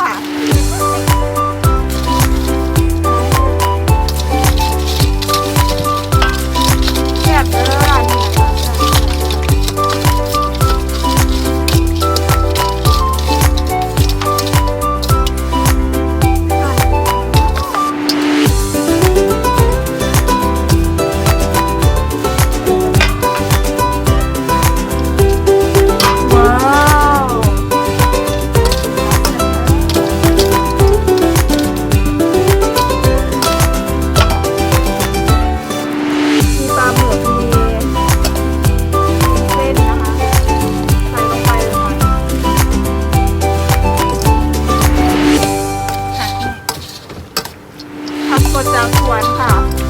ค่ะ That's.